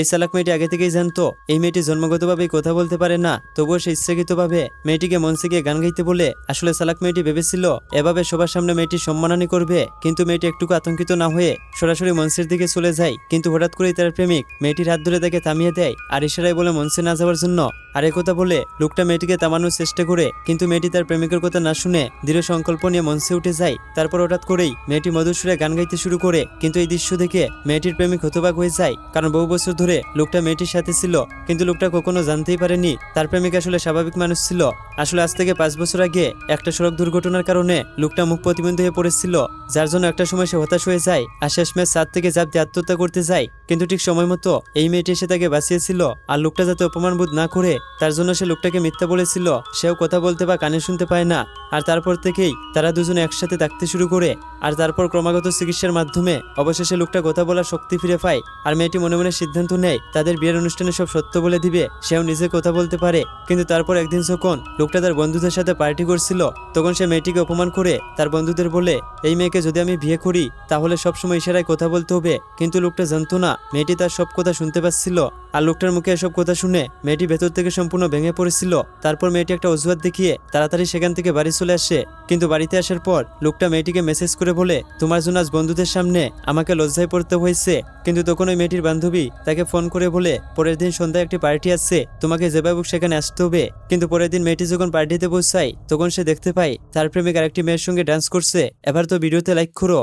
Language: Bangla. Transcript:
এই চালাক মেয়েটি আগে থেকেই জানতো, এই মেয়েটি জন্মগতভাবেই কথা বলতে পারে না, তবুও সে ইচ্ছাকৃতভাবে মেয়েটিকে মঞ্চে গিয়ে গান গাইতে বলে, আসলে চালাক মেয়েটি ভেবেছিল, এভাবে সবার সামনে মেয়েটি সম্মানহানি করবে, কিন্তু মেয়েটি একটুকু আতঙ্কিত না হয়ে সরাসরি মঞ্চের দিকে চলে যায়, কিন্তু হঠাৎ করেই তার প্রেমিক মেয়েটির হাত ধরে তাকে থামিয়ে দেয়, আর ইশারায় বলে মঞ্চে না যাওয়ার জন্য। আর একথা বলে, লোকটা মেয়েটিকে থামানোর চেষ্টা করে, কিন্তু মেয়েটি তার প্রেমিকের কথা না শুনে দৃঢ় সংকল্প নিয়ে মঞ্চে উঠে যায়, তারপর হঠাৎ করেই মেয়েটি মধুর সুরে গান গাইতে শুরু করে, কিন্তু এই দৃশ্য দেখে মেয়েটির প্রেমিক হতবাক হয়ে যায়, কারণ বহু বছর ধরে লোকটা মেয়েটির সাথে ছিল, কিন্তু লোকটা কখনো জানতেই পারেনি তার প্রেমিক আসলে স্বাভাবিক মানুষ ছিল। আসলে আজ থেকে পাঁচ বছর আগে একটা সড়ক দুর্ঘটনার কারণে লোকটা মুখ প্রতিবন্ধী হয়ে পড়েছিল, যার জন্য একটা সময় সে হতাশ হয়ে যায় আর শেষমেশ সাত থেকে চাপ দিয়ে আত্মহত্যা করতে যায়। কিন্তু ঠিক সময় মতো এই মেয়েটি এসে তাকে বাঁচিয়েছিল আর লোকটা যাতে অপমান বোধ না করে তার জন্য সে লোকটাকে মিথ্যা বলেছিল। সেও কথা বলতে বা কানে শুনতে পায় না। আর তারপর থেকেই তারা দুজনে একসাথে থাকতে শুরু করে আর তারপর ক্রমাগত চিকিৎসার মাধ্যমে অবশেষে লোকটা কথা বলার শক্তি ফিরে পায়। আর মেয়েটি মনে মনে সিদ্ধান্ত নেয় তাদের বিয়ের অনুষ্ঠানে সব সত্য বলে দিবে, সেও নিজে কথা বলতে পারে। কিন্তু তারপর একদিন যখন লোকটা তার বন্ধুদের সাথে পার্টি করছিল, তখন সে মেয়েটিকে অপমান করে তার বন্ধুদের বলে, এই মেয়েকে যদি আমি বিয়ে করি, তাহলে সবসময় ইশারায় কথা বলতে হবে। কিন্তু লোকটা জানতো না, মেয়েটি তার সব কথা শুনতে পাচ্ছিল। আর লোকটার মুখে এসব কথা শুনে মেয়েটি ভেতর থেকে সম্পূর্ণ ভেঙে পড়েছিল। তারপর মেয়েটি একটা অজুহাত দেখিয়ে তাড়াতাড়ি সেখান থেকে বাড়ি চলে আসে। কিন্তু বাড়িতে আসার পর লোকটা মেয়েটিকে মেসেজ করে বলে, তোমার জন্য আজ বন্ধুদের সামনে আমাকে লজ্জায় পড়তে হয়েছে। কিন্তু তখন ওই মেয়েটির বান্ধবী তাকে ফোন করে বলে, পরের দিন সন্ধ্যায় একটি পার্টি আছে, তোমাকে যেভাবে সেখানে আসতে হবে। কিন্তু পরের দিন মেয়েটি যখন পার্টিতে পৌঁছায়, তখন সে দেখতে পায় তার প্রেমিক আরেকটি মেয়ের সঙ্গে ডান্স করছে। এবার তো ভিডিওতে লাইক করো।